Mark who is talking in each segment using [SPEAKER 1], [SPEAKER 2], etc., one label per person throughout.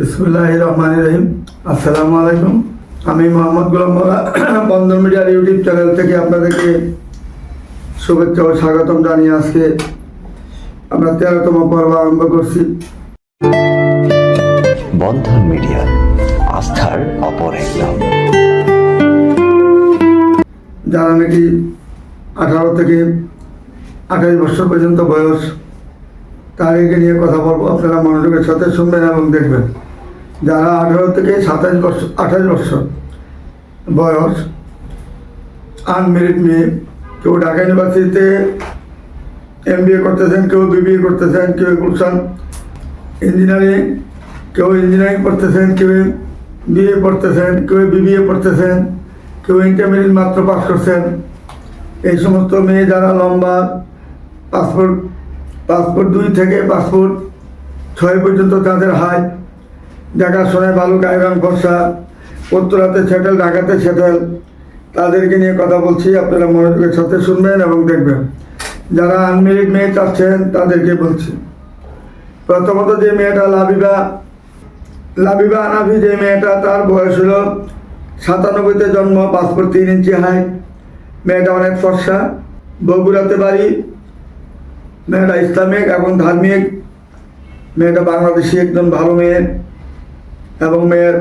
[SPEAKER 1] বিসমুল্লাহ রহমান রহিম। আসসালামু আলাইকুম। আমি মোহাম্মদ গোলাম বন্দর মিডিয়ার ইউটিউব চ্যানেল থেকে আপনাদেরকে শুভেচ্ছা ও স্বাগতম জানিয়ে আজকে আমরা তেরোতম পর্ব আরম্ভ করছি।
[SPEAKER 2] বন্ধন মিডিয়া আস্থার অপর এক নাম।
[SPEAKER 1] যারা নাকি আঠারো থেকে আঠাশ বছর পর্যন্ত বয়স তাদেরকে নিয়ে কথা বলব। আপনারা মনোযোগের সাথে শুনবেন এবং দেখবেন। যারা আঠারো থেকে সাতাশ বছর, আঠাশ বছর বয়স আনমেরিড মেয়ে, কেউ ঢাকা ইউনিভার্সিটিতে এম বি এ করতেছেন, কেউ বিবিএ করতেছেন, কেউ গুলশান ইঞ্জিনিয়ারিং কেউ ইঞ্জিনিয়ারিং পড়তেছেন, কেউ বিএ পড়তেছেন, কেউ বিবিএ পড়তেছেন, কেউ ইন্টারমিডিয়েট মাত্র পাস করছেন। এই সমস্ত মেয়ে যারা লম্বা, পাসপোর্ট পাসপোর্ট দুই থেকে পাসপোর্ট ছয় পর্যন্ত তাদের হাই। দেখাশোনায় ভালো গায়ে রং বর্ষা উত্তরাতে সেটেল ঢাকাতে সেটেল তাদেরকে নিয়ে কথা বলছি, আপনারা মনোযোগের সাথে শুনবেন এবং দেখবেন। যারা আনমেরিড মেয়ে চাচ্ছেন, তাদেরকে বলছি। প্রথমত যে মেয়েটা লাবিবা লাবিবা আনাফি যে মেয়েটা, তার বয়স হলো সাতানব্বইতে জন্ম পাসপোর্ট তিন ইঞ্চি হাই মেয়েটা অনেক ফর্সা, বগুড়াতে বাড়ি। মেয়েটা ইসলামিক এবং ধার্মিক। মেয়েটা বাংলাদেশি, একজন ভালো মেয়ে। এবং মেয়ের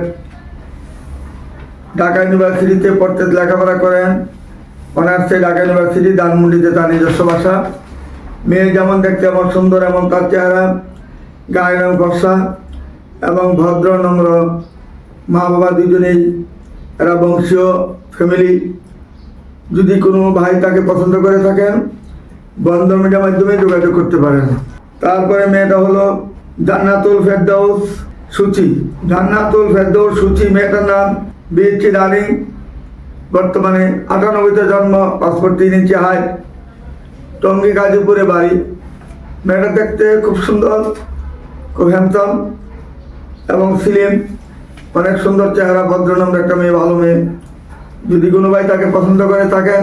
[SPEAKER 1] ঢাকা ইউনিভার্সিটিতে পড়তে লেখাপড়া করেন। অনার্সে ঢাকা ইউনিভার্সিটি ধানমন্ডিতে তার নিজস্ব বাসা মেয়ে যেমন দেখতে এমন সুন্দর, এমন তার চেহারা গায়ের রং ফর্সা এবং ভদ্র, নম্র। মা বাবা দুজনেই এরা বংশীয় ফ্যামিলি যদি কোনো ভাই তাকে পছন্দ করে থাকেন বন্ধন মিডিয়ার মাধ্যমে যোগাযোগ করতে পারেন। তারপরে মেয়েটা হলো জান্নাতুল ফেরদৌস সূচি জান্নাতুল ফেরদৌস, সূচি, মেয়েটার নাম বিএচি ডার্লিং বর্তমানে আটানব্বইতে জন্ম পাসপোর্ট তিন ইঞ্চি হাই টঙ্গী গাজীপুরে বাড়ি। মেয়েটা দেখতে খুব সুন্দর, খুব হ্যান্ডসাম এবং সিলিম অনেক সুন্দর চেহারা, ভদ্রনম্র একটা মেয়ে, ভালো মেয়ে। যদি কোনো ভাই তাকে পছন্দ করে থাকেন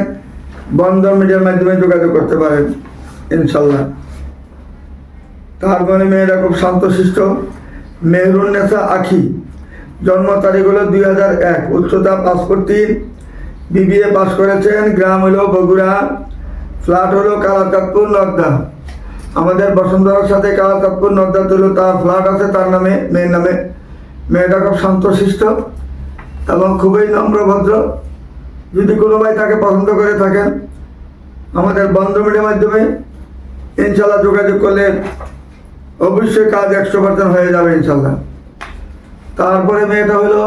[SPEAKER 1] বন্ধন মিডিয়ার মাধ্যমে যোগাযোগ করতে পারেন, ইনশাল্লাহ। তারপরে মেয়েরা খুব শান্তশিষ্ট মেহরুন নেসা আখি, জন্ম তারিখ হলো দুই হাজার এক, উচ্চতা পাসপোর্ট তিন বিবিএ পাস করেছেন, গ্রাম হলো বগুড়া, ফ্ল্যাট হলো কালাচাঁদপুর, নর্দা। আমাদের বসুন্ধরার সাথে কালাচাঁদপুর, নর্দা হলো তার ফ্ল্যাট আছে, তার নামে, মেয়ের নামে। মেয়েটা খুব শান্তশিষ্ট এবং খুবই নম্রভদ্র যদি কোনো ভাই তাকে পছন্দ করে থাকেন, আমাদের বন্ধ মিডিয়ার মাধ্যমে ইনশাল্লাহ যোগাযোগ করলে অবশ্যই কাজ একশো পার্সেন্ট হয়ে যাবে ইনশাল্লাহ। তারপরে মেয়েটা হলো,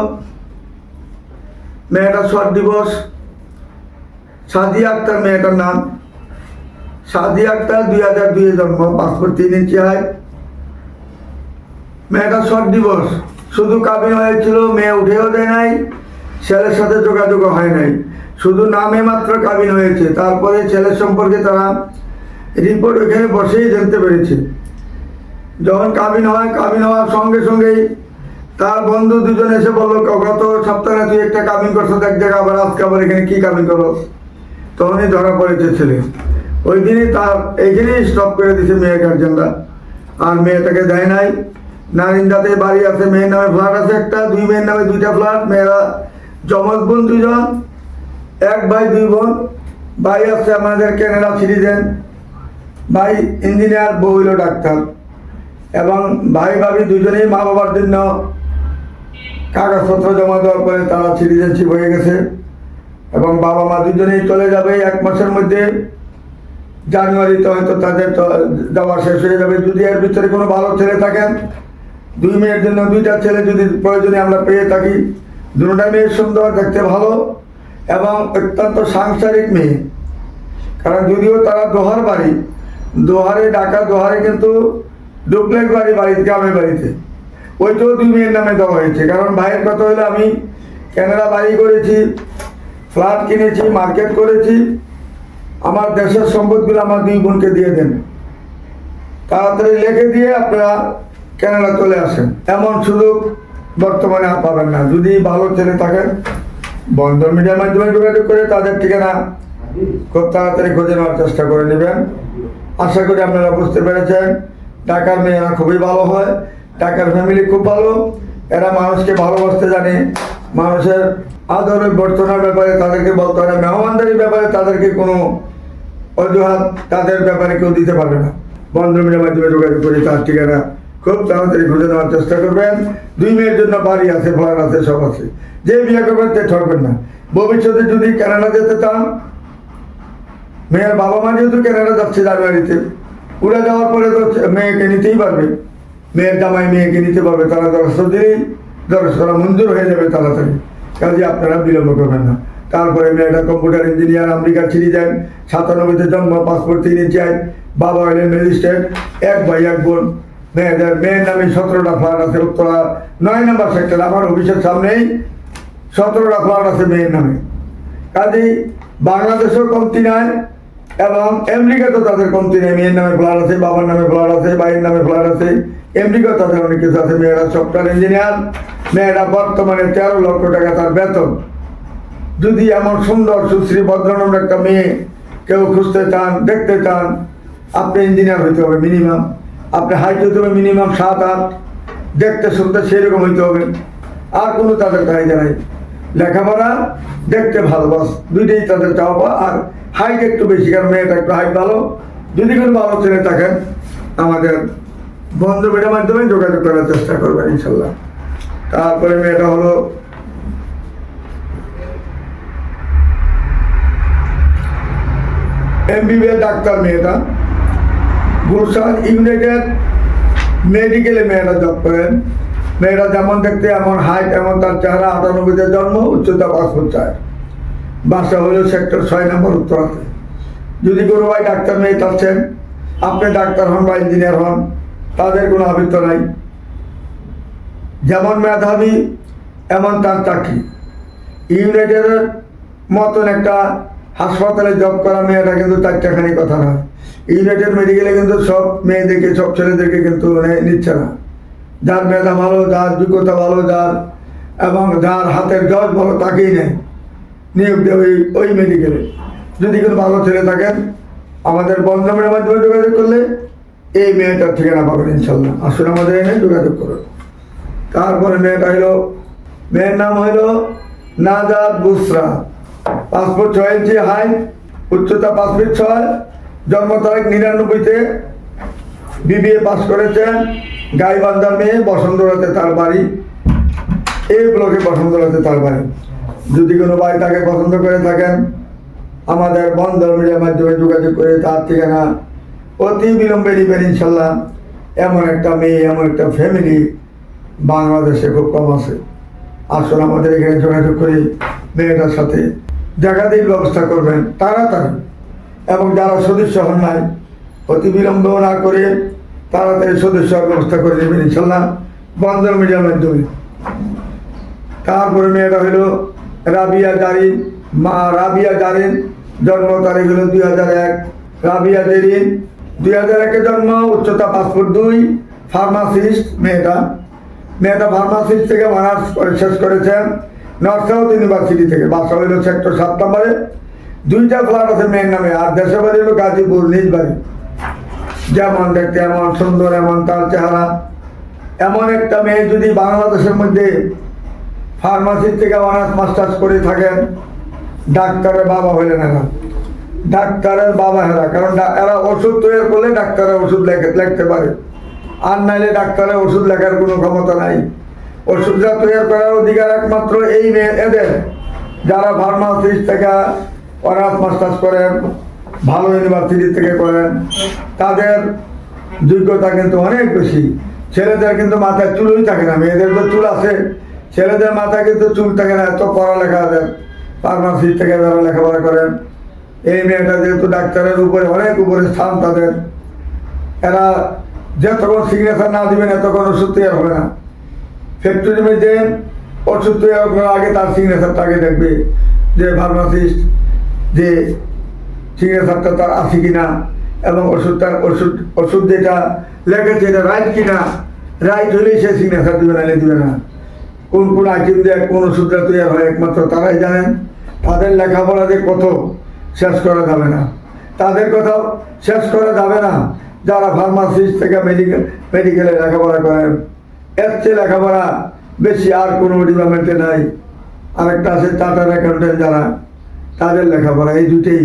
[SPEAKER 1] মেয়েটা শর্ট দিবস। সাদিয়া আক্তার মেয়েটার নাম। সাদিয়া আক্তার দুই হাজার দুইয়ে জন্ম পাসপোর্ট তিন ইঞ্চি হয় মেয়েটা শর্ট দিবস। শুধু কাবিন হয়েছিল মেয়ে উঠেও দেয় নাই, ছেলের সাথে যোগাযোগও হয় নাই। শুধু নামে মাত্র কাবিন হয়েছে। তারপরে ছেলের সম্পর্কে তারা রিপোর্ট ওখানে বসেই জানতে পেরেছে। যখন কাবিন হয়, কাবিন হওয়ার সঙ্গে সঙ্গেই তার বন্ধু দুজন এসে বলল গত সপ্তাহে তুই একটা কাবিন করছ এক জায়গা আবার আজকে আবার এখানে কি কাবিন করো তখনই ধরা পড়েছে ছেলে। ওই দিনই তার এইখানেই স্টপ করে দিয়েছে মেয়ে গার্জেনরা আর মেয়েটাকে দেয় নাই। নারিন্দাতে বাড়ি আছে, মেয়ের নামে ফ্ল্যাট আছে একটা, দুই মেয়ের নামে দুইটা ফ্ল্যাট মেয়েরা জমজ বোন দুজন এক ভাই, দুই বোন। ভাই আছে আমাদের ক্যানাডা সিটিজেন ভাই ইঞ্জিনিয়ার বউ হইল ডাক্তার। এবং ভাই ভাবি দুজনেই মা বাবার জন্য কাগজপত্র জমা দেওয়ার পরে তারা সিটিজেনশিপ হয়ে গেছে। এবং বাবা মা দুজনেই চলে যাবে এক মাসের মধ্যে। জানুয়ারিতে হয়তো তাদের যাওয়া শেষ হয়ে যাবে। যদি এর ভিতরে কোনো ভালো ছেলে থাকেন, দুই মেয়ের জন্য দুইটা ছেলে যদি প্রয়োজনে আমরা পেয়ে থাকি দুটা মেয়ে সুন্দর, দেখতে ভালো এবং অত্যন্ত সাংসারিক মেয়ে। কারণ যদিও তারা দোহার বাড়ি, দোহারে ডাকা দোহারে কিন্তু ডুপ্লেক্স বাড়ি বাড়ি গ্রামের বাড়িতে। ওইটাও দুই মেয়ের নামে দেওয়া হয়েছে। কারণ ভাইয়ের কথা হলো, আমি ক্যানাডা বাড়ি করেছি, ফ্ল্যাট কিনেছি, মার্কেট করেছি। আমার দেশের সম্পদগুলো আমার দুই বোনকে দিয়ে দেন। তাড়াতাড়ি লিখে দিয়ে আপনারা ক্যানাডা চলে আসেন। এমন সুযোগ বর্তমানে আর পাবেন না। যদি ভালো ছেলে থাকেন, বন্ধন মিডিয়ার মাধ্যমে যোগাযোগ করে তাদের ঠিকানা খুব তাড়াতাড়ি খুঁজে নেওয়ার চেষ্টা করে নেবেন। আশা করি আপনারা বুঝতে পেরেছেন। টাকার মেয়েরা খুবই ভালো হয়, টাকার ফ্যামিলি খুব ভালো। এরা মানুষকে ভালোবাসতে জানে, মানুষের আদর বর্তনার ব্যাপারে তাদেরকে বলতে হয় মেহমানদারির ব্যাপারে তাদেরকে কোনো অজুহাত তাদের ব্যাপারে কেউ দিতে পারবে না। বন্ধমিলের মাধ্যমে যোগাযোগ করে তার ঠিকানা খুব তাড়াতাড়ি খুঁজে নেওয়ার চেষ্টা করবেন। দুই মেয়ের জন্য বাড়ি আছে ফ্ল্যাট আছে, সব আছে। যে বিয়ে করবেন, তে ঠকবেন না। ভবিষ্যতে যদি কানাডা যেতে চান, মেয়ের বাবা মা যেহেতু কানাডা যাচ্ছে জানুয়ারিতে উড়ে যাওয়ার পরে তো মেয়েকে নিতেই পারবে। মেয়ের জামাই মেয়েকে নিতে পারবে, তারা দরখাস্ত দিলেই দরখাস্ত মঞ্জুর হয়ে যাবে তাড়াতাড়ি। কাজে আপনারা বিলম্ব করবেন না। তারপরে মেয়েটা কম্পিউটার ইঞ্জিনিয়ার আমেরিকা ছিঁড়ে যান সাতানব্বইতে জন্ম, পাসপোর্ট তিনি চাই বাবা হলেন ম্যাজিস্ট্রেট, এক ভাই, এক বোন। মেয়েদের মেয়ের নামে সতেরোটা ফ্ল্যাট আছে উত্তরা, নয় নম্বর সেক্টর, আমার অফিসের সামনেই সতেরোটা ফ্ল্যাট আছে মেয়ের নামে। কাজেই বাংলাদেশেও কমতি নাই এবং আমেরিকাতেও তাদের কমতি নেই মেয়ের নামে ফ্ল্যাট আছে, বাবার নামে ফ্ল্যাট আছে, ভাইয়ের নামে ফ্ল্যাট আছে। আমেরিকাও তাদের অনেক কিছু আছে, মেয়েরা সফটওয়্যার ইঞ্জিনিয়ার মেয়েরা বর্তমানে তেরো লক্ষ টাকা তার বেতন। যদি এমন সুন্দর, সুশ্রী ভদ্রনম্র একটা মেয়ে কেউ খুঁজতে চান, দেখতে চান, আপনি ইঞ্জিনিয়ার হইতে হবে মিনিমাম আপনি হাইট হইতে হবে মিনিমাম সাত আট। দেখতে শুনতে সেরকম হইতে হবে। আর কোনো তাদের চাহিদা নাই। লেখাপড়া দেখতে ভালোবাস দুইটাই তাদের চাওয়া, আর হাইট একটু বেশি, কারণ মেয়েটা একটু হাইট ভালো। যদি কোনো ভালো ছেলে থাকেন, আমাদের বন্ধু বেটার মাধ্যমে যোগাযোগ করার চেষ্টা করবেন, ইনশাল্লাহ। তারপরে মেয়েটা হলো এমবিবিএস ডাক্তার মেয়েটা। গুলশান ইউনাইটেড মেডিকেলে মেয়েরা জব করেন। মেয়েরা যেমন দেখতে এমন হাইট, এমন তার চেহারা আটানব্বইতে জন্ম, উচ্চতা পাসপোর্ট চায় বাসা হলো সেক্টর ছয় নম্বর উত্তরাতে। যদি কোনো ভাই ডাক্তার নেই চাচ্ছেন আপনি ডাক্তার হন বা ইঞ্জিনিয়ার হন, তাদের কোনো আবৃত্ত নাই। যেমন মেধাবী, এমন তার চাকরি। ইউনাইটেডের মতন একটা হাসপাতালে জব করা মেয়েটা কিন্তু চারটাখানি কথা না। ইউনাইটেড মেডিকেলে কিন্তু সব মেয়েদেরকে, সব ছেলেদেরকে কিন্তু নে- নিচ্ছে না। যার মেধা ভালো, যার যোগ্যতা ভালো, যার এবং যার হাতের জজ ভালো, তাকেই নেয়। নিয়োগ দেয় ওই ওই মেডিকেলে যদি কোনো ভালো ছেলে থাকেন আমাদের বন্ধমের মাধ্যমে যোগাযোগ করলে এই মেয়েটার ঠিকানা পাবেন ইনশাল্লাহ আসলে আমাদের এনে যোগাযোগ করুন। তারপরে মেয়েটা হলো, মেয়ের নাম হলো নাজাদ বুসরা। পাসপোর্ট ছয় ইঞ্চি হাই উচ্চতা পাঁচ ফিট ছয়, জন্ম তারিখ নিরানব্বইতে। বিবিএ পাস করেছেন গাইবান্ধার মেয়ে বসন্তরাতে তার বাড়ি। এই ব্লকে বসন্তরাতে তার বাড়ি। যদি কোনো ভাই তাকে পছন্দ করে থাকেন, আমাদের বন্ধ মিডিয়ার মাধ্যমে যোগাযোগ করে তার ঠিকানা অতি বিলম্বে নেবেন ইনশাল্লাহ। এমন একটা মেয়ে, এমন একটা ফ্যামিলি বাংলাদেশে খুব কম আছে। আসলে আমাদের এখানে যোগাযোগ করে মেয়েটার সাথে দেখা দিন ব্যবস্থা করবেন তাড়াতাড়ি। এবং যারা সদস্য হন নাই, অতি বিলম্ব না করে তাড়াতাড়ি সদস্য ব্যবস্থা করে নেবেন ইনশাল্লাহ বন্ধন মিডিয়ার মাধ্যমে। তারপরে মেয়েটা হলো রাবিয়া জারিন, মা রাবিয়া জারিন, জন্ম তারিখ হলো দুই হাজার এক। রাবিয়া জেরিন, দুই হাজার একে জন্ম, উচ্চতা পাসপোর্ট দুই, ফার্মাসিস্ট মেয়েটা মেয়েটা ফার্মাসিস্ট থেকে অনার্স করে শেষ করেছেন নর্থ সাউথ ইউনিভার্সিটি থেকে। বাসা হইল সেক্টর সাত নম্বরে। দুইটা ফ্ল্যাট আছে মেয়ের নামে, আর দেশের বাড়ি হলো গাজীপুর, নিজ বাড়ি। যেমন দেখতে এমন সুন্দর, এমন তার চেহারা। এমন একটা মেয়ে যদি বাংলাদেশের মধ্যে ফার্মাসি থেকে অনার্স মাস্টার্স করে থাকেন। ডাক্তারের বাবা হইলেন এরা। ডাক্তারের বাবা হেরা কারণ এরা ওষুধ তৈরি করলে ডাক্তারের ওষুধ লেখে- লিখতে পারে। আর নাইলে ডাক্তারের ওষুধ লেখার কোনো ক্ষমতা নাই। ওষুধটা তৈরি করার অধিকার একমাত্র এই এদের। যারা ফার্মাসিস্ট থেকে অনার্স মাস্টার্স করেন, ভালো ইউনিভার্সিটি থেকে করেন, তাদের যোগ্যতা কিন্তু অনেক বেশি। ছেলেদের কিন্তু মাথায় চুলই থাকে না, মেয়েদের তো চুল আছে। ছেলেদের মাথায় কিন্তু চুল থাকে না, এত পড়ালেখা ফার্মাসি থেকে যারা লেখাপড়া করেন এই মেয়েটা যেহেতু ডাক্তারের উপরে অনেক উপরে স্থান তাদের। এরা যতক্ষণ সিগনেচার না দিবেন এতক্ষণ ওষুধ তৈরি হবে না। ফ্যাক্টরি মধ্যে ওষুধ তৈরি করার আগে তার সিগনেচারটা আগে দেখবে যে ফার্মাসিস্ট যে সিগনেচারটা তার আছে কিনা এবং ওষুধটার ওষুধ ওষুধ যেটা লেগেছে এটা রাইট কিনা রাইট হলেই সে সিগনেচার দিবে না দিবে না। কোন কোন আইটেম দিয়ে কোন ওষুধটা তৈরি হয় একমাত্র তারাই জানেন। তাদের লেখাপড়া যে কত, শেষ করা যাবে না। তাদের কথাও শেষ করা যাবে না। যারা ফার্মাসিস্ট থেকে মেডিকেল মেডিকেলে লেখাপড়া করেন এর চেয়ে লেখাপড়া বেশি আর কোনো ডিপার্টমেন্টে নাই। আরেকটা আছে চার্টার অ্যাকাউন্টেন্ট যারা, তাদের লেখাপড়া এই দুটেই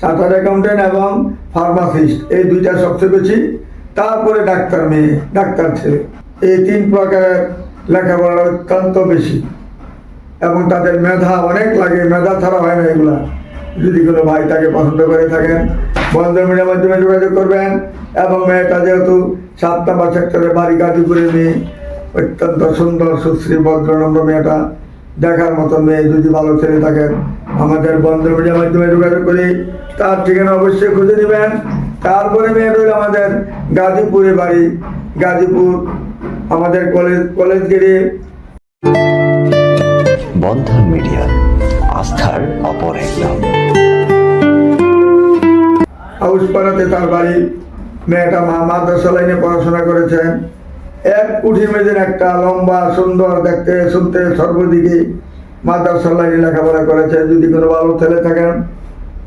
[SPEAKER 1] চার্টার অ্যাকাউন্টেন্ট এবং ফার্মাসিস্ট এই দুইটা সবচেয়ে বেশি। তারপরে ডাক্তার মেয়ে, ডাক্তার ছেলে। এই তিন প্রকারের লেখাপড়া অত্যন্ত বেশি। এবং তাদের মেধা অনেক লাগে, মেধা ছাড়া হয় না এগুলা। যদি কোনো ভাই তাকে পছন্দ করে থাকেন বন্ধ মিডিয়ার মাধ্যমে যোগাযোগ করবেন, এবং মেয়েটা যেহেতু সাত নম্বর সেক্টরের বাড়ি গাজীপুরের মেয়ে অত্যন্ত সুন্দর, সুশ্রী, ভদ্রনম্র মেয়েটা, দেখার মতো মেয়ে যদি ভালো ছেলে থাকেন আমাদের বন্ধ মিডিয়ার মাধ্যমে যোগাযোগ করি। তার ঠিকানা অবশ্যই খুঁজে নেবেন। তারপরে মেয়ে রইল আমাদের গাজীপুরে বাড়ি, গাজীপুর আমাদের কলেজ কলেজ গেড়ে।
[SPEAKER 2] বন্ধন মিডিয়া আস্থার অপর এক নাম।
[SPEAKER 1] হাউস পাড়াতে তার বাড়ি মেয়েটা মা মাদ্রাসা লাইনে পড়াশোনা করেছেন। এক কুঠি মেয়েদের একটা লম্বা সুন্দর দেখতে শুনতে সর্বদিকে মাদ্রাসা লাইনে লেখাপড়া করেছেন। যদি কোনো ভালো ছেলে থাকেন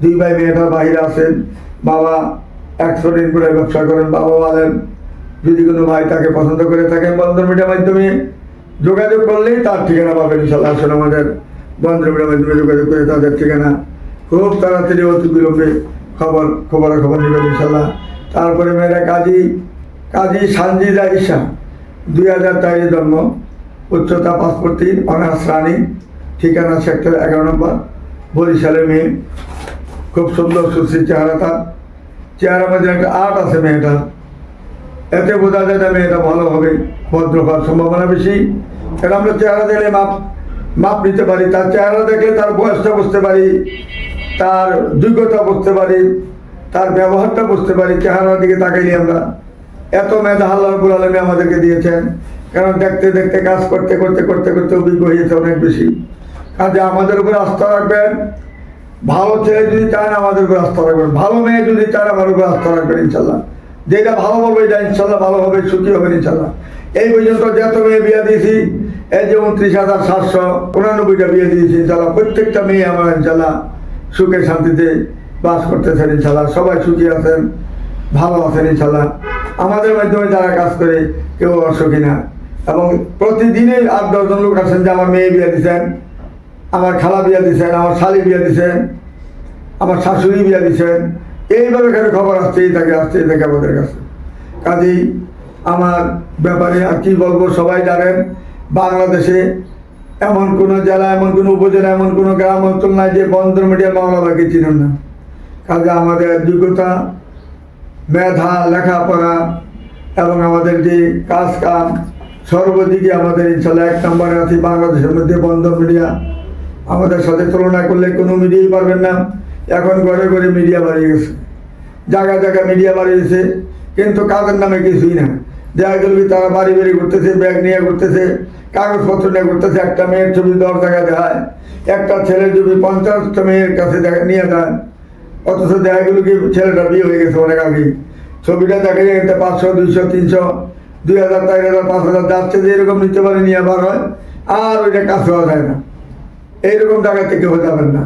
[SPEAKER 1] দুই ভাই মেয়েটা বাহিরে আছেন বাবা একশো দিন করে ব্যবসা করেন বাবা বলেন যদি কোনো ভাই তাকে পছন্দ করে থাকেন বন্ধন মিডিয়ার মাধ্যমে, যোগাযোগ করলেই তার ঠিকানা পাবেন ইনশাল্লাহ আসুন আমাদের বন্ধন মিডিয়ার মাধ্যমে যোগাযোগ করে তাদের ঠিকানা খুব তাড়াতাড়ি অতি বিলম্বে খবর, খবরাখবর নেবেন ইনশাল্লাহ তারপরে মেয়েরা কাজী কাজী সানজিদা ইসা দুই হাজার চারে জন্ম, উচ্চতা পাসপোর্ট তিন অনার্স রানিং, ঠিকানা সেক্টর এগারো নম্বর, বরিশালের মেয়ে। খুব সুন্দর, সুশ্রী চেহারা তার চেহারার মধ্যে একটা আর্ট আছে মেয়েটার। এতে বোঝা যায় না মেয়েটা ভালো হবে, ভদ্র হওয়ার সম্ভাবনা বেশি। কারণ আমরা চেহারা দেখলে মাপ মাপ নিতে পারি। তার চেহারা দেখলে তার বয়সটা বুঝতে পারি, তার যোগ্যতা বুঝতে পারি, তার ব্যবহারটা বুঝতে পারি, চেহারার দিকে তাকাইলে আমরা। এত মেধা আল্লাহ রবুল আলমী আমাদেরকে দিয়েছেন। কারণ দেখতে দেখতে, কাজ করতে করতে করতে করতে অভিজ্ঞ হয়েছে অনেক বেশি। কাজে আমাদের উপরে আস্থা রাখবেন। ভালো ছেলে যদি চান, আমাদের উপর আস্থা রাখবেন। ভালো মেয়ে যদি চান, আমার উপর আস্থা রাখবেন, ইনশাল্লাহ। যেটা ভালো বলবে এটা ইনশাল্লাহ ভালো হবে, সুখী হবেন ইনশাল্লাহ। এই পর্যন্ত যত মেয়ে বিয়ে দিয়েছি, এই যে উনত্রিশ হাজার সাতশো উনানব্বইটা বিয়ে দিয়েছি ইনশাল্লাহ, প্রত্যেকটা মেয়ে আমার ইনশাল্লাহ সুখে শান্তিতে বাস করতেছেন ইনশাল্লাহ, সবাই সুখী আছেন, ভালো আছেন ইনশাল্লাহ। আমাদের মাধ্যমে যারা কাজ করে, কেউ অসুখী না। এবং প্রতিদিনই আট দশজন লোক আছেন যে, আমার মেয়ে বিয়ে দিচ্ছেন আমার খালা বিয়া দিছেন আমার শালি বিয়া দিছেন আমার শাশুড়ি বিয়া দিছেন এইভাবে এখানে খবর আসতেই থাকে আসতেই থাকে আমাদের কাছে। কাজেই আমার ব্যাপারে আর কি বলব, সবাই জানেন, বাংলাদেশে এমন কোনো জেলা, এমন কোনো উপজেলা, এমন কোনো গ্রাম অঞ্চল নাই যে বন্দর মিডিয়ার মামলা বাকি চিনেন না। কাজে আমাদের যোগ্যতা, মেধা, লেখাপড়া এবং আমাদের যে কাজ কাম সর্বদিকে আমাদের ইনশাল্লাহ এক নম্বরে আছে বাংলাদেশের মধ্যে বন্ধ মিডিয়া। আমাদের সাথে তুলনা করলে কোনো মিডিয়াই পারবেন না। এখন ঘরে ঘরে মিডিয়া বাড়িয়ে গেছে। জায়গা জায়গা মিডিয়া বাড়িয়েছে কিন্তু কাজের নামে কিছুই না। দেখা গেল তারা বাড়ি বাড়ি করতেছে ব্যাগ নিয়ে ঘুরতেছে কাগজপত্র নিয়ে ঘুরতেছে একটা মেয়ের ছবি দশ টাকা দেখায়, একটা ছেলের ছবি পঞ্চাশটা মেয়ের কাছে দেখা নিয়ে দেয় অথচ দেখা গেল কি ছেলেটা বিয়ে হয়ে গেছে অনেক আগেই। ছবিটা দেখা যায় একটা পাঁচশো, দুইশো, তিনশো, দুই হাজার, চার হাজার, পাঁচ হাজার যাচ্ছে যে এরকম নিতে পারে নিয়ে আবার হয়, আর ওইটা কাজ হওয়া যায় না। এইরকম জায়গা থেকে হয়ে যাবেন না।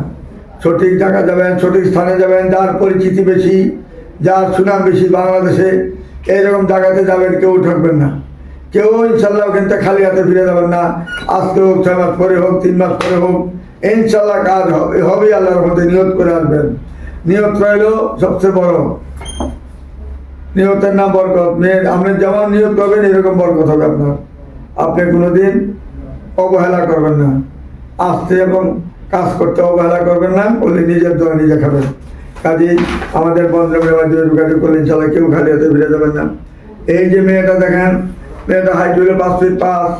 [SPEAKER 1] সঠিক জায়গা যাবেন, সঠিক স্থানে যাবেন, যার পরিচিতি বেশি, যার সুনাম বেশি বাংলাদেশে, এইরকম জায়গাতে যাবেন, কেউ ঠকবেন না। কেউ ইনশাল্লাহ কিন্তু খালি হাতে ফিরে যাবেন না। আজকে হোক, ছয় মাস পরে হোক, তিন মাস পরে হোক, ইনশাল্লাহ কাজ হবে, হবেই আল্লাহর মধ্যে নিয়ত করে আসবেন। নিয়ত রইল সবচেয়ে বড়। নিয়তের নাম বরকত। মেয়ে আপনি যেমন নিয়ত করবেন, এরকম বরকত হবে আপনার। আপনি কোনোদিন অবহেলা করবেন না। আসতে এবং কাজ করতে অবহেলা করবেন না বলে নিজের দোয়া নিজে খাবেন। কাজেই আমাদের বন্ধুদের মাধ্যমে যোগাযোগ করলে কেউ খালি হাতে ফিরে যাবেন না। এই যে মেয়েটা দেখেন, মেয়েটা হাইট হইল পাঁচ ফিট পাঁচ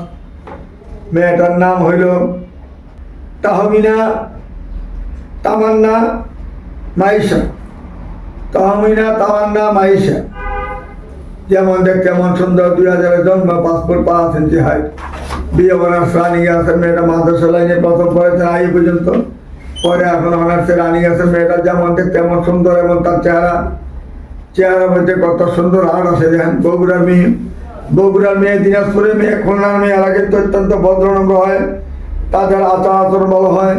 [SPEAKER 1] মেয়েটার নাম হইল তাহমিনা, তামান্না, মাইশা। তাহমিনা, তামান্না, মাইশা। যেমন দেখতে এমন সুন্দর, দুই হাজারের জন্ম পাসপোর্ট পাঁচ ইঞ্চি হাইট বিয়ে অনার্স রানিং আছে, মেয়েটা মাদ্রাসা লাইনে প্রথম পড়েছে আই পর্যন্ত। পরে এখন অনার্সে রানিং আছে, মেয়েটা যেমন দেখতে এমন সুন্দর এমন তার চেহারা চেহারার মধ্যে কত সুন্দর আর্ট আছে দেখেন। বগুড়ার মেয়ে। বগুড়ার মেয়ে, দিনাজপুরের মেয়ে, খুলনার মেয়ে, এরা কিন্তু অত্যন্ত ভদ্রনম্র হয়। তাদের আচার আচরণ ভালো হয়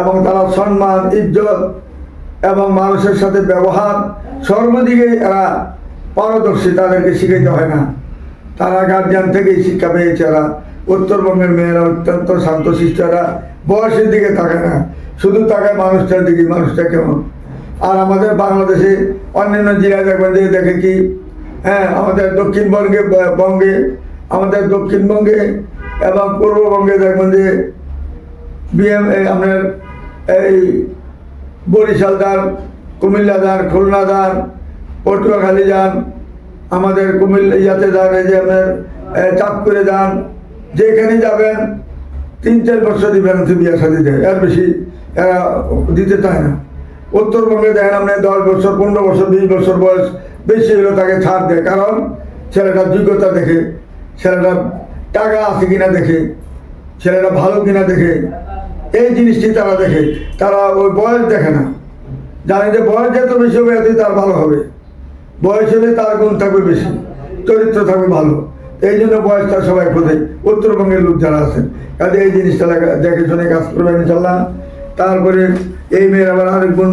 [SPEAKER 1] এবং তারা সম্মান, ইজ্জত এবং মানুষের সাথে ব্যবহার সর্বদিকে এরা পারদর্শী, তাদেরকে শিখাইতে হয় না। তারা গার্জিয়ান থেকেই শিক্ষা পেয়েছে এরা। উত্তরবঙ্গের মেয়েরা অত্যন্ত শান্তশিষ্টরা বয়সের দিকে তাকায় না। শুধু তাকায় মানুষটার দিকে, মানুষটা কেমন? আর আমাদের বাংলাদেশে অন্যান্য জেলায় দেখবেন যে দেখে কি হ্যাঁ আমাদের দক্ষিণবঙ্গে বঙ্গে, আমাদের দক্ষিণবঙ্গে এবং পূর্ববঙ্গে দেখবেন যে বিএম আপনার এই বরিশাল যান কুমিল্লা যান খুলনা যান পটুয়াখালী যান, আমাদের কুমিল্লা, ইয়াতে যান এই যে আপনার চাঁদপুরে যান যেখানে যাবেন, তিন, চার বছর ডিফারেন্সে বিয়ে সাথে দেয় এর বেশি এরা দিতে চায় না। উত্তরবঙ্গে দেখেন আপনি দশ বছর, পনেরো বছর, বিশ বছর বয়স বেশি হলেও তাকে ছাড় দেয়। কারণ ছেলেটার যোগ্যতা দেখে, ছেলেটার টাকা আছে কিনা দেখে, ছেলেটা ভালো কিনা দেখে, এই জিনিসটি তারা দেখে। তারা ওই বয়স দেখে না। জানে যে বয়স যত বেশি হবে, এতই তার ভালো হবে। বয়স হলে তার গুণ থাকবে বেশি, চরিত্র থাকবে ভালো। এই জন্য বয়সটা সবাই খোঁজে। উত্তরবঙ্গের লোক যারা আছেন, কাজে এই জিনিসটা দেখে শুনে কাজ করবেন ইনশাল্লাহ। তারপরে এই মেয়ের আবার আরেক বোন,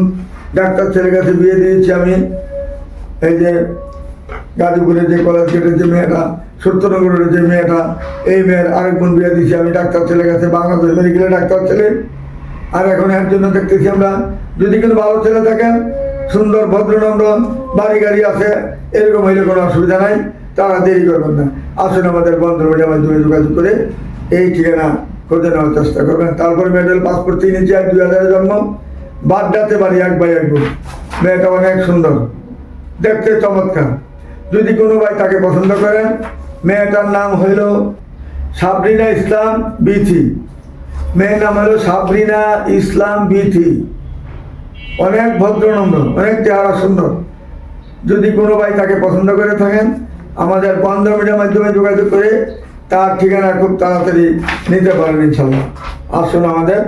[SPEAKER 1] ডাক্তার ছেলের কাছে বিয়ে দিয়েছি আমি। এই যে গাজীপুরের যে কলেজ গেটের যে মেয়েটা, সত্যনগরের যে মেয়েটা, এই মেয়ের আরেক বোন বিয়ে দিয়েছি আমি ডাক্তার ছেলের কাছে, বাংলাদেশ মেডিকেলের ডাক্তার ছেলে। আর এখন এর জন্য দেখতেছি আমরা, যদি কোনো ভালো ছেলে থাকেন, সুন্দর ভদ্রনন্দন বাড়ি গাড়ি আছে, এরকম হইলে কোনো অসুবিধা নাই। তারা দেরি করবেন না। আসুন আমাদের বন্ধু মিডিয়ার মাধ্যমে যোগাযোগ করে। এই ঠিকানা খুঁজে নেওয়ার চেষ্টা করবেন। তারপরে মেডেল পাসপোর্ট তিন ইঞ্চি, এক দুই হাজারের জন্ম। বাড্ডাতে বাড়ি এক বাই এক মেয়েটা অনেক সুন্দর। দেখতে চমৎকার। যদি কোনো ভাই তাকে পছন্দ করেন মেয়েটার নাম হইল সাবরিনা ইসলাম বিথি। মেয়ের নাম হলো সাবরিনা ইসলাম বিথি। অনেক ভদ্রনন্দন অনেক চেহারা সুন্দর। যদি কোনো ভাই তাকে পছন্দ করে থাকেন আমাদের বন্ধ মিডিয়ার মাধ্যমে যোগাযোগ করে তার ঠিকানা খুব তাড়াতাড়ি নিতে পারেন ইনশাল্লাহ। আসুন আমাদের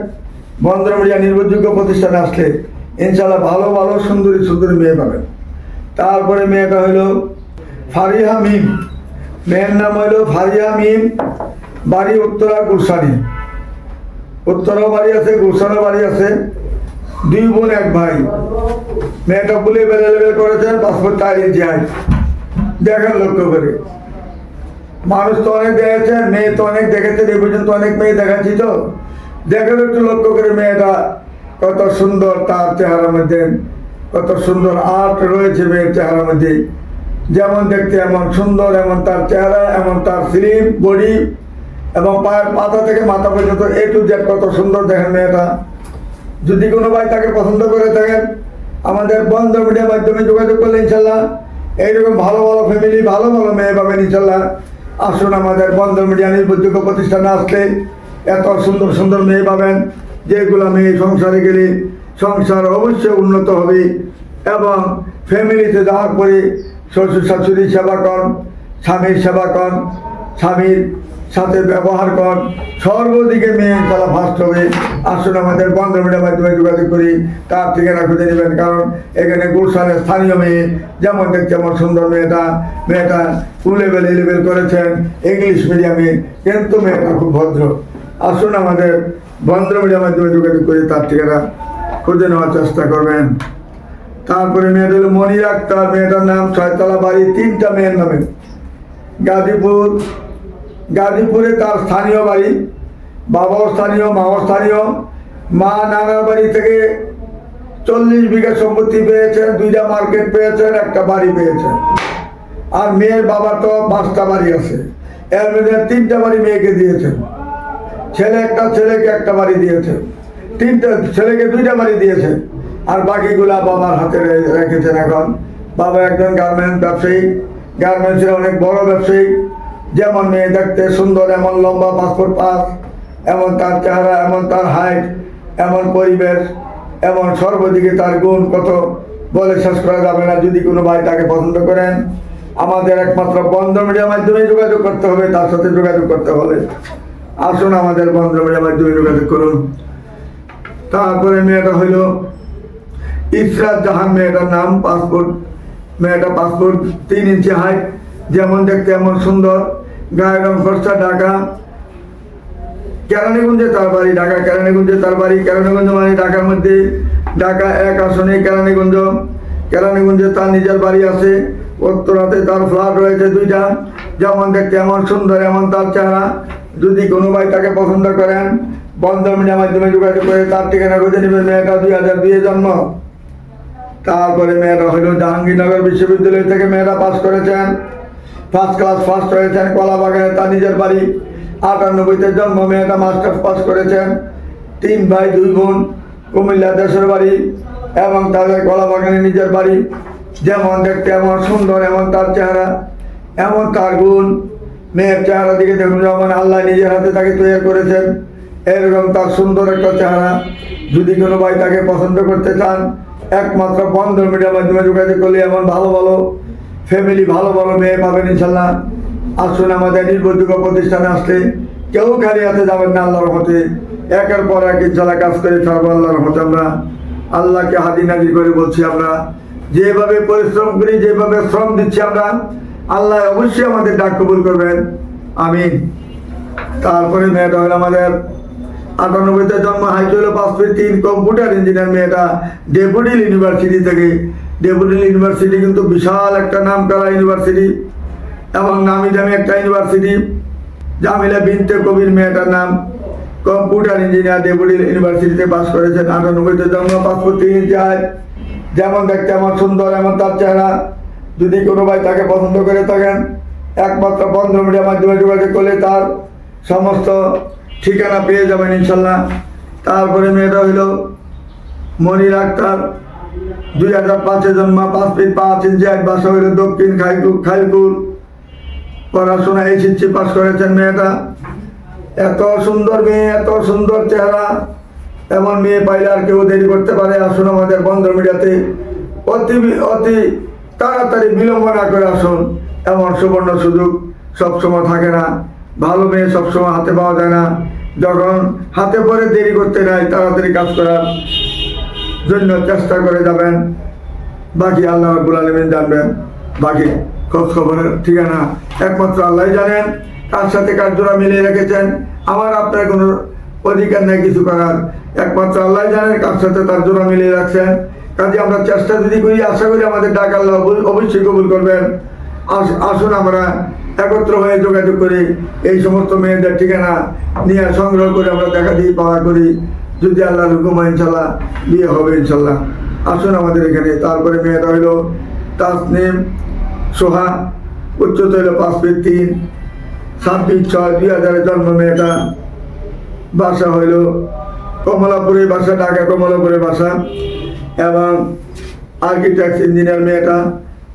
[SPEAKER 1] বন্ধ মিডিয়া নির্ভরযোগ্য প্রতিষ্ঠানে আসলে ইনশাল্লাহ ভালো ভালো, সুন্দরী সুন্দরী মেয়ে পাবেন। তারপরে মেয়েটা হইল ফারিহা মিম। মেয়ের নাম হইল ফারিহা মিম, বাড়ি উত্তরা গুলশানি। উত্তরাও বাড়ি আছে, গুলশানও বাড়ি আছে। দুই বোন, এক ভাই। মেয়েটা বলে বেলে করেছেন পাসপোর্ট চার ইঞ্চি দেখেন লক্ষ্য করে। মানুষ তো অনেক দেখেছেন মেয়ে তো অনেক দেখেছেন এই পর্যন্ত অনেক মেয়ে দেখাচ্ছি তো। দেখেন একটু লক্ষ্য করে মেয়েটা কত সুন্দর তার চেহারার মধ্যে, কত সুন্দর আর্ট রয়েছে মেয়ের চেহারার মধ্যে। যেমন দেখতে এমন সুন্দর, এমন তার চেহারা, এমন তার স্লিম বডি এবং পায়ের মাথা থেকে মাথা পর্যন্ত এ টু কত সুন্দর দেখেন মেয়েটা। যদি কোনো ভাই তাকে পছন্দ করে থাকেন, আমাদের বন্ধ মিডিয়ার মাধ্যমে যোগাযোগ করলে ইনশাল্লাহ এইরকম ভালো ভালো ফ্যামিলি ভালো ভালো মেয়ে পাবেন ইনশাল্লাহ। আসুন আমাদের বন্ধ মিডিয়া নির্ভরযোগ্য প্রতিষ্ঠানে আসলে এত সুন্দর সুন্দর মেয়ে পাবেন। যেগুলো মেয়ে সংসারে গেলে সংসার অবশ্যই উন্নত হবে এবং ফ্যামিলিতে যাওয়ার পরে শ্বশুর শাশুড়ির সেবা কর, স্বামীর সেবা কর, স্বামীর সাথে ব্যবহার কর। সর্বদিকে মেয়ে তারা ফার্স্ট হবে। আসুন আমাদের বন্ধ মিডিয়ার মাধ্যমে যোগাযোগ করি। তার ঠিকানা খুঁজে নেবেন, কারণ এখানে গুলশানের স্থানীয় মেয়ে, যেমন দেখতে আমার সুন্দর মেয়েটা মেয়েটা টু লেভেল এ লেভেল করেছেন ইংলিশ মিডিয়ামে কিন্তু মেয়েটা খুব ভদ্র। আসুন আমাদের বন্ধ মিডিয়ার মাধ্যমে যোগাযোগ করি, তার ঠিকানা খুঁজে নেওয়ার চেষ্টা করবেন। তারপরে মেয়েটা হলো মনির মেয়েটার নাম ছয়তলা বাড়ি, তিনটা মেয়ের নামে। গাজীপুর গাজীপুরে তার স্থানীয় বাড়ি বাবাও স্থানীয় মাও স্থানীয়। মা নানার বাড়ি থেকে চল্লিশ বিঘা সম্পত্তি পেয়েছেন, দুইটা মার্কেট পেয়েছেন, একটা বাড়ি পেয়েছেন। আর মেয়ের বাবার তো পাঁচটা বাড়ি আছে। এর মধ্যে তিনটা বাড়ি মেয়েকে দিয়েছেন। ছেলে একটা, ছেলেকে একটা বাড়ি দিয়েছে। তিনটা, ছেলেকে দুইটা বাড়ি দিয়েছে। আর বাকিগুলা বাবার হাতে রেখেছেন এখন। বাবা একজন গার্মেন্টস ব্যবসায়ী। গার্মেন্টসের অনেক বড় ব্যবসায়ী। যেমন মেয়ে দেখতে সুন্দর, এমন লম্বা পাসপোর্ট পাস এমন তার চেহারা, এমন তার হাইট এমন পরিবেশ, এমন সর্বদিকে তার গুণ কত বলে শেষ করা যাবে না। যদি কোনো ভাই তাকে পছন্দ করেন, আমাদের একমাত্র বন্ধ মিডিয়ার মাধ্যমে যোগাযোগ করতে হবে, তার সাথে যোগাযোগ করতে হলে। আসুন আমাদের বন্ধ মিডিয়ার মাধ্যমে যোগাযোগ করুন। তারপরে মেয়েটা হইল ইসরাত জাহান, মেয়েটার নাম পাসপোর্ট মেয়েটা পাসপোর্ট তিন ইঞ্চি হাইট যেমন দেখতে এমন সুন্দর। গায়ের রং ফর্সা ঢাকা। কেরানীগঞ্জে তার বাড়ি, ঢাকা কেরানীগঞ্জে তার বাড়ি। কেরানীগঞ্জ মানে ঢাকার মধ্যে। ঢাকা এক আসনে কেরানীগঞ্জ। কেরানীগঞ্জে তার নিজের বাড়ি আছে। উত্তরাতে তার ফ্ল্যাট রয়েছে দুইটা। যেমন দেখতে এমন সুন্দর, এমন তার চেহারা। যদি কোনো ভাই তাকে পছন্দ করেন, বন্ধন মিডিয়ার মাধ্যমে যোগাযোগ করে তার ঠিকানা খুঁজে নেবেন। মেয়েটা দুই হাজার দুইয়ে জন্ম। তারপরে মেয়েরা হলো জাহাঙ্গীরনগর বিশ্ববিদ্যালয় থেকে মেয়েরা পাশ করেছেন। ফার্স্ট ক্লাস, ফার্স্ট হয়েছেন কলাবাগানে, তার নিজের বাড়ি। আটানব্বইতে জন্ম মেয়েটা মাস্টার্স পাস করেছেন। তিন ভাই, দুই বোন, কুমিল্লা দেশের বাড়ি এবং তাদের কলাবাগানে নিজের বাড়ি। যেমন দেখতে এমন সুন্দর, এমন তার চেহারা, এমন তার গুণ। মেয়ের চেহারা দিকে দেখুন যেমন আল্লাহ নিজের হাতে তাকে তৈরি করেছেন। এরকম তার সুন্দর একটা চেহারা। যদি কোনো ভাই তাকে পছন্দ করতে চান, একমাত্র বন্ধ মিডিয়ার মাধ্যমে যোগাযোগ করলে এমন ভালো ভালো ফ্যামিলি ভালো ভালো মেয়ে পাবেন ইনশাল্লাহ। আসুন আমাদের নির্ভরযোগ্য প্রতিষ্ঠানে আসলে কেউ খালি হাতে যাবেন না আল্লাহর হতে একের পর এক ইনশাল্লাহ কাজ করে ছাড়বো আল্লাহর হতে আমরা। আল্লাহকে হাজি নাজি করে বলছি আমরা। যেভাবে পরিশ্রম করি, যেভাবে শ্রম দিচ্ছি আমরা, আল্লাহ অবশ্যই আমাদের ডাক কবুল করবেন। আমি তারপরে মেয়েটা হলো আমাদের আটানব্বইতে জন্ম হাইচল পাঁচ ফিট তিন, কম্পিউটার ইঞ্জিনিয়ার মেয়েটা ডেপুটিল ইউনিভার্সিটি থেকে। ডেপুটিল ইউনিভার্সিটি কিন্তু বিশাল একটা নাম করা ইউনিভার্সিটি এবং নামি দামি একটা ইউনিভার্সিটি। জামিলা বিনতে কবির মেয়েটার নাম কম্পিউটার ইঞ্জিনিয়ার ডেপুটিল ইউনিভার্সিটিতে পাস করেছেন আটানব্বইতে জন্ম পাসপোর্ট তিন হাইট। যেমন দেখতে আমার সুন্দর, এমন তার চেহারা। যদি কোনো ভাই তাকে পছন্দ করে থাকেন, একমাত্র বন্ধ মিডিয়ার মাধ্যমে যোগাযোগ করলে তার সমস্ত ঠিকানা পেয়ে যাবেন ইনশাল্লাহ। তারপরে মেয়েটা হইল মনির আক্তার। দুই হাজার পাঁচে জন্ম, পাঁচ ফিট পাঁচ ইঞ্চি, এক বাসা দক্ষিণ খাইকুর খাইকুর পড়াশোনা এসেছি পাশ করেছেন মেয়েটা। এত সুন্দর মেয়ে, এত সুন্দর চেহারা। এমন মেয়ে পাইলে আর কেউ দেরি করতে পারে, আসুন আমাদের বন্ধ মিডিয়াতে। অতি অতি তাড়াতাড়ি বিলম্ব না করে আসুন, এমন সুবর্ণ সুযোগ সবসময় থাকে না। ভালো মেয়ে সবসময় হাতে পাওয়া যায় না। যখন হাতে পরে দেরি করতে নাই, তাড়াতাড়ি কাজ করার জন্য চেষ্টা করে যাবেন। বাকি আল্লাহ রাব্বুল আলমিন জানবেন। বাকি খোঁজ খবরের ঠিকানা একমাত্র আল্লাহ জানেন। কার সাথে কার জোড়া মিলিয়ে রেখেছেন? আমার আপনার কোনো অধিকার নেই কিছু করার। একমাত্র আল্লাহ জানেন কার সাথে তার জোড়া মিলিয়ে রাখছেন। কাজে আমরা চেষ্টা যদি করি, আশা করি আমাদের ডাক আল্লাহ অবশ্যই কবুল করবেন। আস- আসুন আমরা একত্র হয়ে যোগাযোগ করি। এই সমস্ত মেয়েদের ঠিকানা নিয়ে সংগ্রহ করে আমরা দেখা দিই পাওয়া করি। যদি আল্লাহর হুকুম ইনশাল্লাহ বিয়ে হবে ইনশাল্লাহ আসুন আমাদের এখানে। তারপরে মেয়েটা হইল তাসনিম, সোহা, উচ্চতা হইল পাঁচ ফিট তিন ছাব্বিশ ছয়, দুই হাজারের জন্ম মেয়েটা। বাসা হইল কমলাপুরের বাসা, ঢাকা কমলাপুরের বাসা। এবং আর্কিটেক্ট ইঞ্জিনিয়ার মেয়েটা,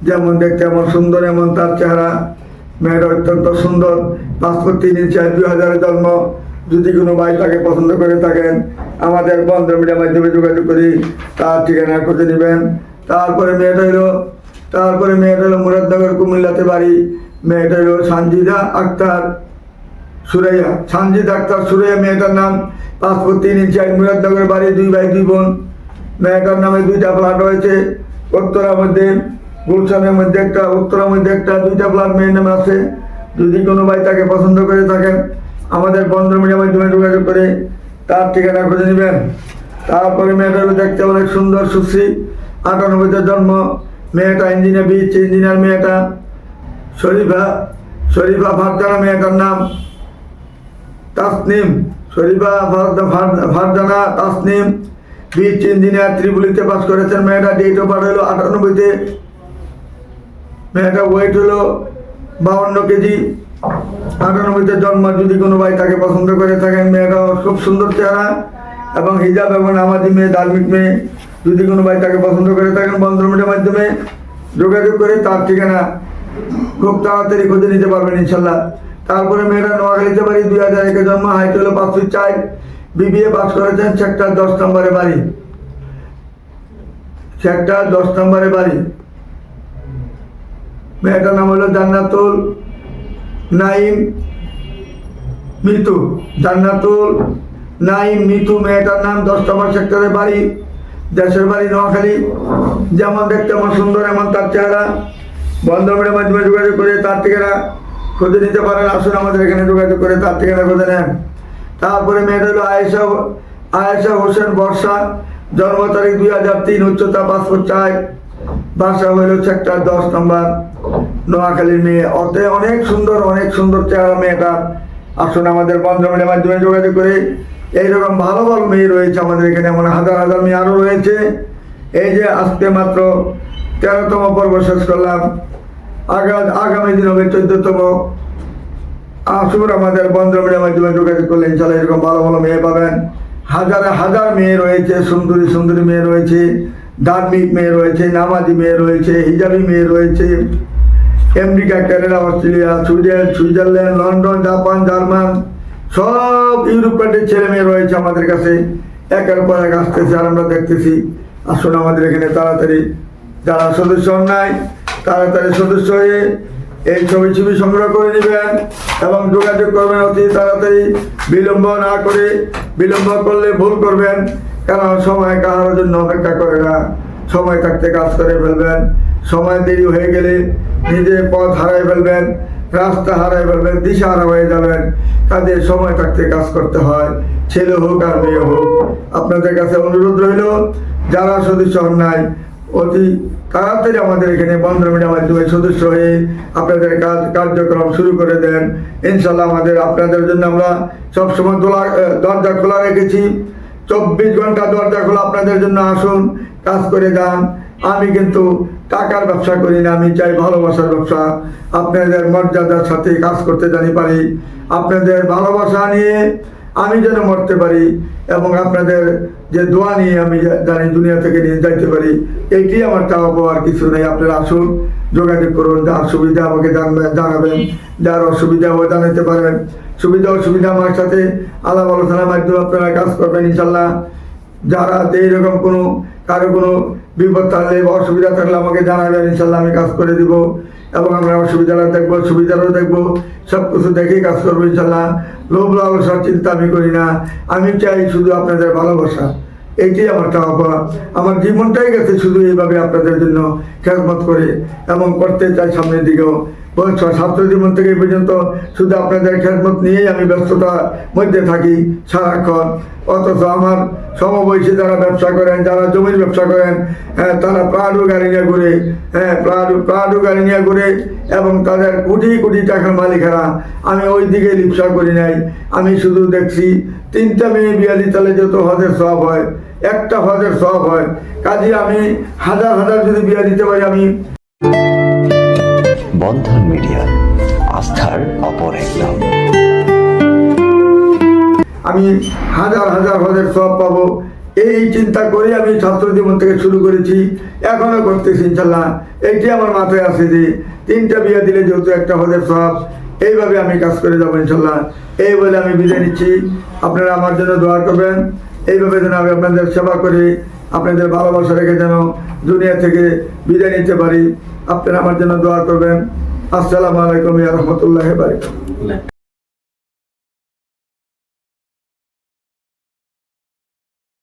[SPEAKER 1] যেমন দেখতে এমন সুন্দর, এমন তার চেহারা। মেয়েটা অত্যন্ত সুন্দর, পাঁচ পাসপোর্ট তিন ইঞ্চি, দুই হাজারের জন্ম। যদি কোনো ভাই তাকে পছন্দ করে থাকেন, আমাদের বন্ধ মিডিয়ার মাধ্যমে যোগাযোগ করি, তার ঠিকানা খুঁজে নেবেন। তারপরে মেয়েটা হলো, তারপরে মেয়েটা হলো মুরাদনগর কুমিল্লাতে বাড়ি। মেয়েটা হলো সানজিদা আক্তার সুরাইয়া। সানজিদ আক্তার সুরাইয়া, মেয়েটার নাম পাসপোর্ট তিন ইঞ্চি এক মুরাদনগরের বাড়ি দুই ভাই দুই বোন। মেয়েটার নামে দুইটা ফ্ল্যাট রয়েছে উত্তরার মধ্যে, গুলশানের মধ্যে একটা উত্তরার মধ্যে একটা, দুইটা ফ্ল্যাট মেয়ের নামে আছে। যদি কোনো ভাই তাকে পছন্দ করে থাকেন আমাদের বন্ধ মিডিয়ার মাধ্যমে যোগাযোগ করে তার ঠিকানা খুঁজে নেবেন। তারপরে মেয়েটার দেখতে অনেক সুন্দর সুশ্রী, আটানব্বইতে জন্ম, মেয়েটা ইঞ্জিনিয়ার বিচ ইঞ্জিনিয়ার মেয়েটা, শরীফা শরীফা ফারজানা মেয়েটার নাম তাসনিম, শরীফা ফারজানা তাসনিম বিচ ইঞ্জিনিয়ার ত্রিপুলিতে পাস করেছেন। মেয়েটা ডেট অফ বার্থ হলো আটানব্বইতে, মেয়েটা ওয়েট হলো বাউন্ন কেজি। আটানব্বইতে জন্ম যদি কোনো ভাই তাকে পছন্দ করে থাকেন মেয়েটা খুব সুন্দর চেহারা এবং হিজাব এবং নামাজি মেয়ে, ধার্মিক মেয়ে, যদি কোনো ভাই তাকে পছন্দ করে থাকেন বন্ধুমিটের মাধ্যমে যোগাযোগ করে তার ঠিকানা খুব তাড়াতাড়ি খুঁজে নিতে পারবেন ইনশাল্লাহ। তারপরে মেয়েরা নোয়াখালীতে বাড়ি, দুই হাজার একে জন্ম, হাইট হলো পাঁচ ফিট চার বিবিএ পাস করেছেন সেক্টর দশ নম্বরে বাড়ি। সেক্টর দশ নম্বরে বাড়ি। মেয়েটার নাম হলো জান্নাতুল নাইম মিতু জান্নাতুল নাইম মিতু মেয়েটার নাম দশ নম্বর সেক্টরে বাড়ি, দেশের বাড়ি নোয়াখালী। যেমন দেখতে আমার সুন্দর, এমন তার চেহারা। বন্ধমের মাধ্যমে যোগাযোগ করে তার ঠিকানা খুঁজে নিতে পারেন। আসুন আমাদের এখানে যোগাযোগ করে তার ঠিকানা খুঁজে নেন। তারপরে মেয়েটা হলো আয়েশা আয়েশা হোসেন বর্ষা। জন্ম তারিখ দুই হাজার তিন, উচ্চতা পাসপোর্ট চাই বাসা হইল সেক্টর দশ নম্বর। নোয়াখালীর মেয়ে। অতে অনেক সুন্দর অনেক সুন্দর চেহারা মেয়েটা। আসুন আমাদের বন্ধনের মাধ্যমে যোগাযোগ করে। এইরকম ভালো ভালো মেয়ে রয়েছে আমাদের এখানে, এমন হাজার হাজার মেয়ে আরও রয়েছে। এই যে আজকে মাত্র তেরোতম পর্ব শেষ করলাম। আগা, আগামী দিন হবে চোদ্দতম। আসুন আমাদের বন্ধনের মাধ্যমে যোগাযোগ করলে ইনশাল্লাহ এরকম ভালো ভালো মেয়ে পাবেন। হাজারে হাজার মেয়ে রয়েছে, সুন্দরী সুন্দরী মেয়ে রয়েছে, ধার্মিক মেয়ে রয়েছে, নামাজি মেয়ে রয়েছে, হিজাবি মেয়ে রয়েছে। America Canada Australia Sweden, Switzerland, London, Japan, German, সব ইউরোপ কান্ট্রির ছেলে মেয়ে রয়েছে আমাদের কাছে। একের পর এক আসতেছে আর আমরা দেখতেছি, আসুন আমাদের এখানে তাড়াতাড়ি। যারা সদস্য নাই তাড়াতাড়ি সদস্য হয়ে এই ছবি ছবি সংগ্রহ করে নেবেন এবং যোগাযোগ করবেন অতি তাড়াতাড়ি। বিলম্ব না করে বিলম্ব করলে ভুল করবেন, কারণ সময় কাহার জন্য অপেক্ষা করে না। সময় থাকতে কাজ করে ফেলবেন। সময় দেরি হয়ে গেলে নিজে পথ হারাই ফেলবেন, রাস্তা হারাই ফেলবেন, দিশা হারা হয়ে যাবেন। কাজে সময় থাকতে কাজ করতে হয়। ছেলে হোক আর মেয়ে হোক, আপনাদের কাছে অনুরোধ রইল, যারা সদস্য নাই, অতি তাড়াতাড়ি আমাদের এখানে বন্ধমিনের মাধ্যমে সদস্য হয়ে আপনাদের কাজ, কার্যক্রম শুরু করে দেন। ইনশাল্লাহ আমাদের, আপনাদের জন্য আমরা সবসময় দোলা দরজা খোলা রেখেছি। চব্বিশ ঘণ্টা দরজা খোলা আপনাদের জন্য। আসুন, কাজ করে যান। আমি কিন্তু টাকার ব্যবসা করি না, আমি চাই ভালোবাসার ব্যবসা। আপনাদের মর্যাদার সাথে কাজ করতে জানি পারি। আপনাদের ভালোবাসা নিয়ে আমি যেন মরতে পারি এবং আপনাদের যে দোয়া নিয়ে আমি জানি দুনিয়া থেকে নিয়ে যাইতে পারি এইটি আমার চাওয়া পাওয়ার কিছু নেই। আপনারা আসুন, যোগাযোগ করুন, যার সুবিধা আমাকে জানবেন জানাবেন, যার অসুবিধা ও জানাতে পারেন। সুবিধা অসুবিধা আমার সাথে আলাপ আলোচনার মাধ্যমে আপনারা কাজ করবেন, ইনশাল্লাহ। যারা এইরকম কোনো কারও কোনো বিপদ থাকলে বা অসুবিধা থাকলে আমাকে জানাবেন, ইনশাল্লাহ আমি কাজ করে দিব। এবং আমরা অসুবিধাটা দেখব, সুবিধাটাও দেখব সব কিছু দেখেই কাজ করব, ইনশাল্লাহ। লোভ লালসার চিন্তা আমি করি না। আমি চাই শুধু আপনাদের ভালোবাসা। এইটাই আমার চাওয়া পাওয়া আমার জীবনটাই গেছে শুধু এইভাবে আপনাদের জন্য খেদমত করে এবং করতে চাই সামনের দিকেও। ছাত্র জীবন থেকে এই পর্যন্ত শুধু আপনাদের খেদমত নিয়েই আমি ব্যস্ততার মধ্যে থাকি সারাক্ষণ। অথচ আমার সমবয়সী যারা ব্যবসা করেন যারা জমির ব্যবসা করেন হ্যাঁ, তারা প্রাডু গাড়ি নিয়ে ঘুরে হ্যাঁ প্রাডু প্রাডু গাড়ি নিয়ে ঘুরে এবং তাদের কোটি কোটি টাকার মালিকেরা আমি ওই দিকে লিপসা করি নাই। আমি শুধু দেখছি তিনটা মেয়ে বিয়া দিতালে যত হজের সব হয় একটা হজের সব হয়। কাজে আমি হাজার হাজার যদি বিয়া দিতে পারি আমি
[SPEAKER 2] বন্ধন মিডিয়া আস্থার অপর এক
[SPEAKER 1] আমি হাজার হাজার হজের সব পাবো। এই চিন্তা করে আমি ছাত্র জীবন থেকে শুরু করেছি। এখনও করতেছি ইনশাল্লাহ। এইটি আমার মাথায় আছে যে, তিনটা বিয়ে দিলে যেহেতু একটা হজের সব এইভাবে আমি কাজ করে যাব ইনশাল্লাহ। এই বলে আমি বিদায় নিচ্ছি। আপনারা আমার জন্য দোয়া করবেন। এইভাবে যেন আমি আপনাদের সেবা করি, আপনাদের ভালোবাসা রেখে যেন দুনিয়া থেকে বিদায় নিতে পারি। আপনারা আমার জন্য দোয়া করবেন। আসসালামু আলাইকুম রহমতুল্লাহ